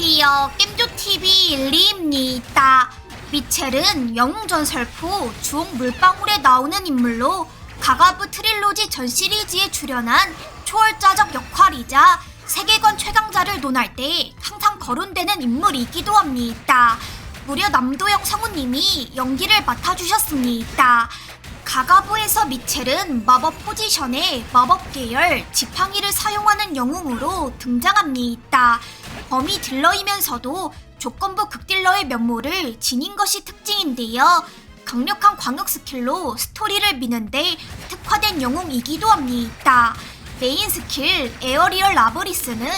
안녕하세요. 겜조TV 일리입니다. 미첼은 영웅전설포 주옥 물방울에 나오는 인물로 가가부 트릴로지 전 시리즈에 출연한 초월자적 역할이자 세계관 최강자를 논할 때 항상 거론되는 인물이기도 합니다. 무려 남도영 성우님이 연기를 맡아주셨습니다. 가가부에서 미첼은 마법 포지션에 마법 계열 지팡이를 사용하는 영웅으로 등장합니다. 범위 딜러이면서도 조건부 극딜러의 면모를 지닌 것이 특징인데요. 강력한 광역 스킬로 스토리를 미는데 특화된 영웅이기도 합니다. 메인 스킬 에어리얼 라브리스는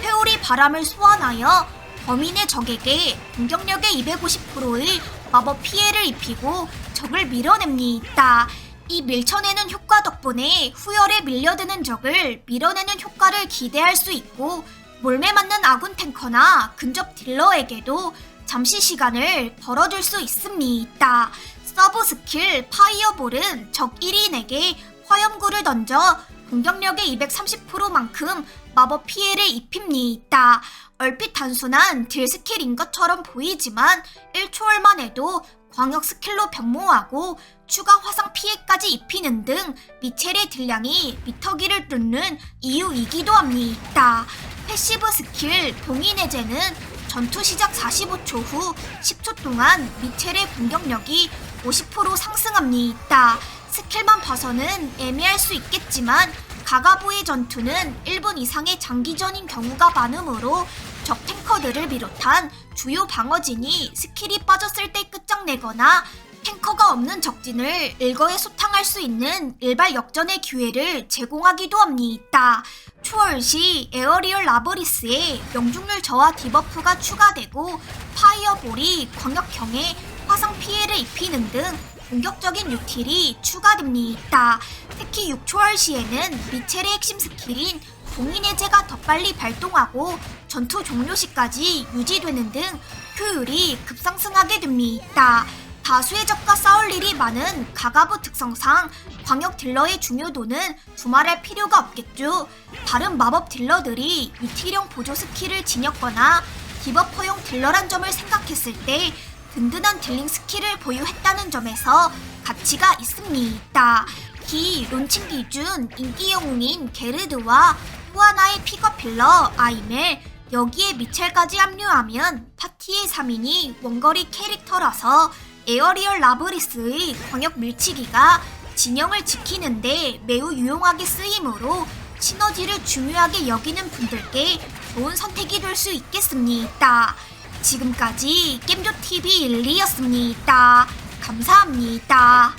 회오리 바람을 소환하여 범인 의 적에게 공격력의 250%의 마법 피해를 입히고 적을 밀어냅니다. 이 밀쳐내는 효과 덕분에 후열에 밀려드는 적을 밀어내는 효과를 기대할 수 있고 몰매 맞는 아군 탱커나 근접 딜러에게도 잠시 시간을 벌어줄 수 있습니다. 서브 스킬 파이어볼은 적 1인에게 화염구를 던져 공격력의 230%만큼 마법 피해를 입힙니다. 얼핏 단순한 딜 스킬인 것처럼 보이지만 1초월만 해도 광역 스킬로 변모하고 추가 화상 피해까지 입히는 등 미첼의 딜량이 미터기를 뚫는 이유이기도 합니다. 패시브 스킬 봉인 해제는 전투 시작 45초 후 10초 동안 미첼의 공격력이 50% 상승합니다. 스킬만 봐서는 애매할 수 있겠지만 가가부의 전투는 1분 이상의 장기전인 경우가 많으므로 적 탱커들을 비롯한 주요 방어진이 스킬이 빠졌을 때 끝장내거나 탱커가 없는 적진을 일거에 소탕할 수 있는 일발 역전의 기회를 제공하기도 합니다. 초월 시 에어리얼 라브리스에 명중률 저하 디버프가 추가되고 파이어볼이 광역형에 화상 피해를 입히는 등 공격적인 유틸이 추가됩니다. 특히 6초월 시에는 미첼의 핵심 스킬인 봉인해제가 더 빨리 발동하고 전투 종료 시까지 유지되는 등 효율이 급상승하게 됩니다. 다수의 적과 싸울 일이 많은 가가부 특성상 광역 딜러의 중요도는 두말할 필요가 없겠죠. 다른 마법 딜러들이 유틸형 보조 스킬을 지녔거나 디버퍼용 딜러란 점을 생각했을 때 든든한 딜링 스킬을 보유했다는 점에서 가치가 있습니다. 기 론칭 기준 인기 영웅인 게르드와 또 하나의 픽업 필러 아이멜 여기에 미첼까지 합류하면 파티의 3인이 원거리 캐릭터라서 에어리얼 라브리스의 광역 밀치기가 진영을 지키는데 매우 유용하게 쓰이므로 시너지를 중요하게 여기는 분들께 좋은 선택이 될 수 있겠습니다. 지금까지 겜조TV 1리였습니다. 감사합니다.